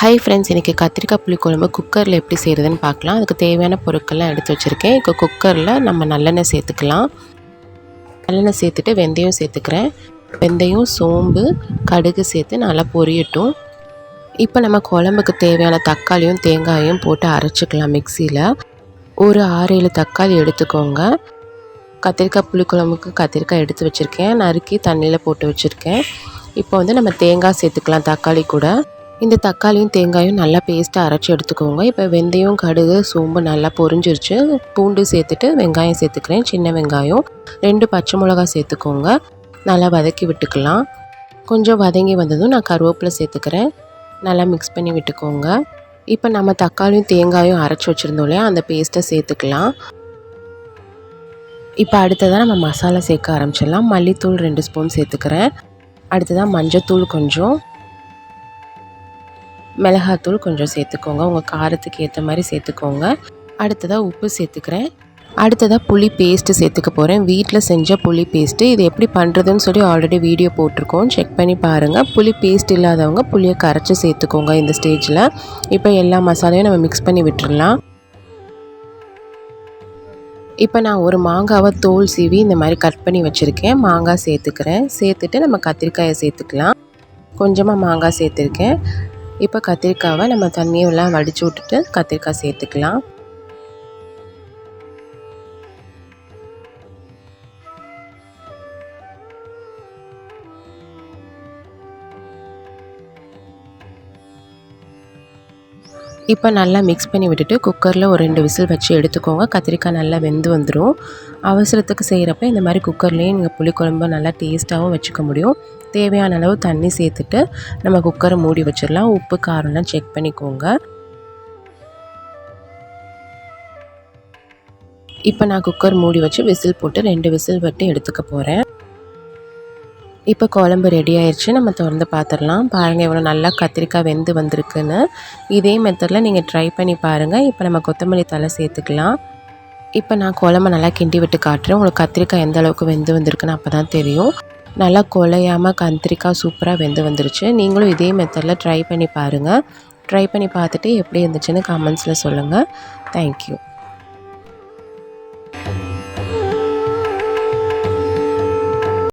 Hi friends இன்றைக்கி கத்திரிக்காய் புளிக்குழம்பு குக்கரில் எப்படி செய்கிறதுன்னு பார்க்கலாம். அதுக்கு தேவையான பொருட்கள்லாம் எடுத்து வச்சுருக்கேன். இப்போ குக்கரில் நம்ம நல்லெண்ணெய் சேர்த்துக்கலாம். நல்லெண்ணெய் சேர்த்துட்டு வெந்தயம் சேர்த்துக்கிறேன். வெந்தயம் சோம்பு கடுகு சேர்த்து நல்லா பொரியட்டும். இப்போ நம்ம குழம்புக்கு தேவையான தக்காளியும் தேங்காயும் போட்டு அரைச்சிக்கலாம் மிக்சியில். ஒரு ஆறு ஏழு தக்காளி எடுத்துக்கோங்க. கத்திரிக்காய் புளிக்குழம்புக்கு கத்திரிக்காய் எடுத்து வச்சுருக்கேன். நறுக்கி தண்ணியில் போட்டு வச்சுருக்கேன். இப்போ வந்து நம்ம தேங்காய் சேர்த்துக்கலாம் தக்காளி கூட. இந்த தக்காளியும் தேங்காயும் நல்லா பேஸ்ட்டாக அரைச்சி எடுத்துக்கோங்க. இப்போ வெந்தயம் கடுகு சோம்பு நல்லா பொரிஞ்சிருச்சு. பூண்டு சேர்த்துட்டு வெங்காயம் சேர்த்துக்கிறேன். சின்ன வெங்காயம். ரெண்டு பச்சை மிளகா சேர்த்துக்கோங்க. நல்லா வதக்கி விட்டுக்கலாம். கொஞ்சம் வதங்கி வந்ததும் நான் கருவேப்பிலை சேர்த்துக்கிறேன். நல்லா மிக்ஸ் பண்ணி விட்டுக்கோங்க. இப்போ நம்ம தக்காளியும் தேங்காயும் அரைச்சி வச்சுருந்தோம் இல்லையா? அந்த பேஸ்ட்டை சேர்த்துக்கலாம். இப்போ அடுத்ததாக நம்ம மசாலா சேர்க்க ஆரம்பிச்சிடலாம். மல்லித்தூள் ரெண்டு ஸ்பூன் சேர்த்துக்கிறேன். அடுத்ததாக மஞ்சத்தூள் கொஞ்சம். மிளகாத்தூள் கொஞ்சம் சேர்த்துக்கோங்க. உங்கள் காரத்துக்கு ஏற்ற மாதிரி சேர்த்துக்கோங்க. அடுத்ததாக உப்பு சேர்த்துக்கிறேன். அடுத்ததாக புளி பேஸ்ட்டு சேர்த்துக்க போகிறேன் வீட்டில் செஞ்ச புளி பேஸ்ட்டு இது எப்படி பண்ணுறதுன்னு சொல்லி ஆல்ரெடி வீடியோ போட்டிருக்கோம். செக் பண்ணி பாருங்கள் புளி பேஸ்ட் இல்லாதவங்க புளியை கரைச்சி சேர்த்துக்கோங்க இந்த ஸ்டேஜில் இப்போ எல்லா மசாலையும் நம்ம மிக்ஸ் பண்ணி விட்டுடலாம் இப்போ நான் ஒரு மாங்காவை தோல் சீவி இந்த மாதிரி கட் பண்ணி வச்சுருக்கேன். மாங்காய் சேர்த்துக்கிறேன். சேர்த்துட்டு நம்ம கத்திரிக்காயை சேர்த்துக்கலாம். கொஞ்சமாக மாங்காய் சேர்த்துருக்கேன். இப்போ கத்திரிக்காவை நம்ம தண்ணியெல்லாம் வடித்து விட்டுட்டு கத்திரிக்காய் சேர்த்துக்கலாம். இப்போ நல்லா மிக்ஸ் பண்ணி விட்டுட்டு குக்கரில் ஒரு ரெண்டு விசில் வச்சு எடுத்துக்கோங்க. கத்திரிக்காய் நல்லா வெந்து வந்துடும் அவசரத்துக்கு செய்கிறப்ப இந்த மாதிரி குக்கர்லேயே நீங்கள் புளிக்குழம்பு நல்லா டேஸ்ட்டாகவும் வச்சுக்க முடியும். தேவையான அளவு தண்ணி சேர்த்துட்டு நம்ம குக்கரை மூடி வச்சிடலாம். உப்பு காரம்லாம் செக் பண்ணிக்கோங்க. இப்போ நான் குக்கர் மூடி வச்சு விசில் போட்டு ரெண்டு விசில் விட்டு எடுத்துக்க போகிறேன் இப்போ குழம்பு ரெடி ஆயிடுச்சு நம்ம திறந்து பார்த்துடலாம். பாருங்கள் எவ்வளோ நல்லா கத்திரிக்காய் வெந்து வந்திருக்குன்னு. இதே மெத்தடில் நீங்கள் ட்ரை பண்ணி பாருங்கள் இப்போ நம்ம கொத்தமல்லி தலை சேர்த்துக்கலாம். இப்போ நான் குழம்பு நல்லா கிண்டி விட்டு காட்டுறேன். உங்களுக்கு கத்திரிக்காய் எந்த அளவுக்கு வெந்து வந்திருக்குன்னு அப்போ தான் தெரியும். நல்லா குலையாமல் கத்திரிக்காய் சூப்பராக வெந்து வந்துருச்சு. நீங்களும் இதே மெத்தடில் ட்ரை பண்ணி பாருங்கள் ட்ரை பண்ணி பார்த்துட்டு எப்படி இருந்துச்சுன்னு கமெண்ட்ஸில் சொல்லுங்கள் தேங்க்யூ